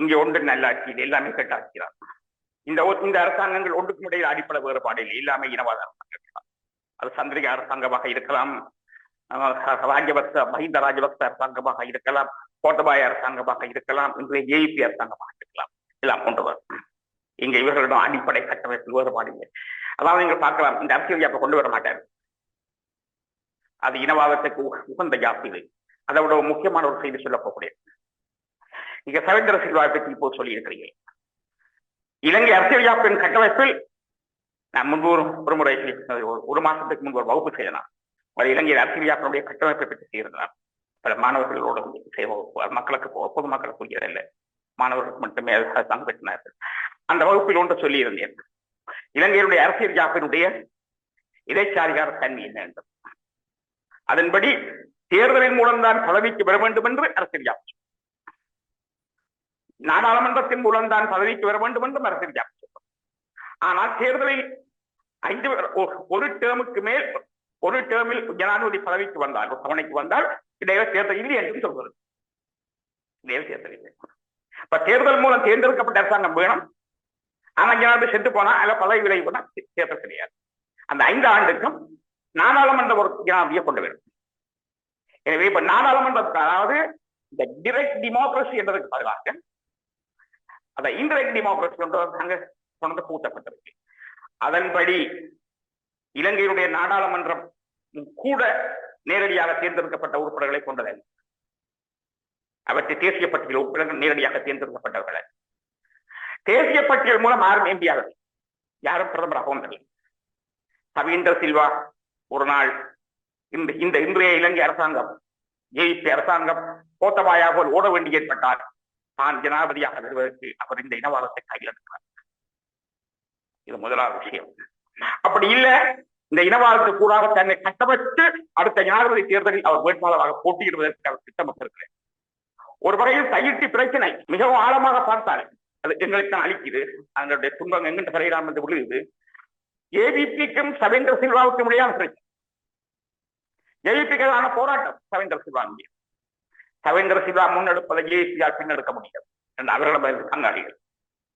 இங்கே ஒன்று நல்லாட்சி இது எல்லாமே கெட்டாட்சி தான் இந்த இந்த அரசாங்கங்கள் ஒன்றுக்கும் இடையில் அடிப்படை வேறுபாடு இல்லை எல்லாமே இனவாத அரசாங்கம் அது சந்திரிகா அரசாங்கமாக இருக்கலாம் ராஜபக்ச மஹிந்த ராஜபக்ச அரசாங்கமாக இருக்கலாம் கோட்டபாய அரசாங்கமாக இருக்கலாம் இன்றைய ஜேபி அரசாங்கமாக இருக்கலாம் எல்லாம் கொண்டு இங்க இவர்களிடம் அடிப்படை கட்டமைப்பில் வேறுபாடு இல்லை. அதாவது நீங்கள் பார்க்கலாம் இந்த அரசியல் ஜாப்பை கொண்டு வர மாட்டார். அது இனவாதத்துக்கு உகந்த யாப்பு இது அதை விட முக்கியமான ஒரு செய்தி சொல்ல போகிறேன். நீங்க சவேந்திர சில்வா பற்றி இப்போது சொல்லியிருக்கிறீர்கள். இலங்கை அரசியல் கட்டமைப்பில் நான் முன்பு ஒரு ஒரு முறை ஒரு- மாசத்துக்கு முன்பு ஒரு வகுப்பு செய்யலாம் பல இலங்கை அரசியல் யாப்பினுடைய கட்டமைப்பை பற்றி செய்திருந்தார் பல மாணவர்களோட செய்ய வகுப்பு மக்களுக்கு பொ- பொதுமக்களுக்கு புரியவில்லை மாணவர்களுக்கு மட்டுமே அது அந்த வகுப்பில் ஒன்று சொல்லியிருந்தேன். இலங்கையினுடைய அரசியல் யாப்பினுடைய இடைச்சாரிகார தன்மை என்ன என்று அதன்படி தேர்தலின் மூலம்தான் பதவிக்கு வர வேண்டும் என்று அரசியல் யாப்பு நாடாளுமன்றத்தின் மூலம் தான் பதவிக்கு வர வேண்டும் என்றும் அரசியல் ஜாபிச்சிருக்கும் ஆனால் தேர்தலில் ஐந்து ஒரு டேர்முக்கு மேல் ஒரு டேர்மில் ஜனாதிபதி பதவிக்கு வந்தால் ஒரு தவணைக்கு வந்தால் இடையில தேர்தல் இல்லை என்று சொல்கிறது இடையில தேர்தல் இல்லை. இப்ப தேர்தல் மூலம் தேர்ந்தெடுக்கப்பட்ட அரசாங்கம் வேணும். ஆனா ஜனாதிபதி செத்து போனா அல்ல பதவி விலை போனா தேர்தல் கிடையாது. அந்த ஐந்து ஆண்டுக்கும் நாடாளுமன்ற ஒரு ஜனாதிபதியை கொண்டு வரும். எனவே இப்ப நாடாளுமன்றத்துக்கு அதாவது இந்த டிரெக்ட் டெமோக்ரஸி என்றதுக்கு பதிலாக அதை இன்டெரக்ட் டெமோக்ரஸி கொண்டு அங்க கொண்டு கூட்டப்பட்டிருக்கு அதன்படி இலங்கையுடைய நாடாளுமன்றம் கூட நேரடியாக தேர்ந்தெடுக்கப்பட்ட உறுப்பினர்களை கொண்டதல்ல அவற்றை தேசிய பட்டியல் உறுப்பினர்கள் நேரடியாக தேர்ந்தெடுக்கப்பட்டவர்கள். தேசிய பட்டியல் மூலம் யாரும் எம்பியாக யாரும் பிரதமராகவும் வந்ததில்லை சவீந்திர சில்வா ஒரு நாள் இந்த இந்த இன்றைய இலங்கை அரசாங்கம் ஜேபி அரசாங்கம் கோத்தபாயா போல் ஓட வேண்டி ஏற்பட்டார். நான் ஜனாதிபதியாக வருவதற்கு அவர் இந்த இனவாதத்தை கையில் எடுக்கிறார். இது முதலாவது விஷயம். அப்படி இல்ல இந்த இனவாதத்துக்கு கூடாக தன்னை கட்டமைத்து அடுத்த ஜனாதிபதி தேர்தலில் அவர் வேட்பாளராக போட்டியிடுவதற்கு அவர் திட்டமிட்டிருக்கிறார். ஒரு வகையில் கையிட்டு பிரச்சனை மிகவும் ஆழமாக பார்த்தார் அது எங்களுக்கு தான் அளிக்குது. அதனுடைய துன்பம் எங்கிட்ட கரையிடாம வந்து விழுகுது ஏபிபிக்கும் சவேந்திர சில்வாவுக்கும் இடையான பிரச்சனை. ஏபிபிக்கான போராட்டம் சவேந்திர சில்வா சவேந்திர சிவா முன்னெடுப்பதை ஏபிஆர் பின்னெடுக்க முடியாது. என்று அவர்களிடம் அங்காடிகள்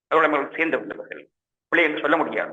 அவர்களிடம் சேர்ந்து விட்டவர்கள் பிள்ளை என்று சொல்ல முடியாது.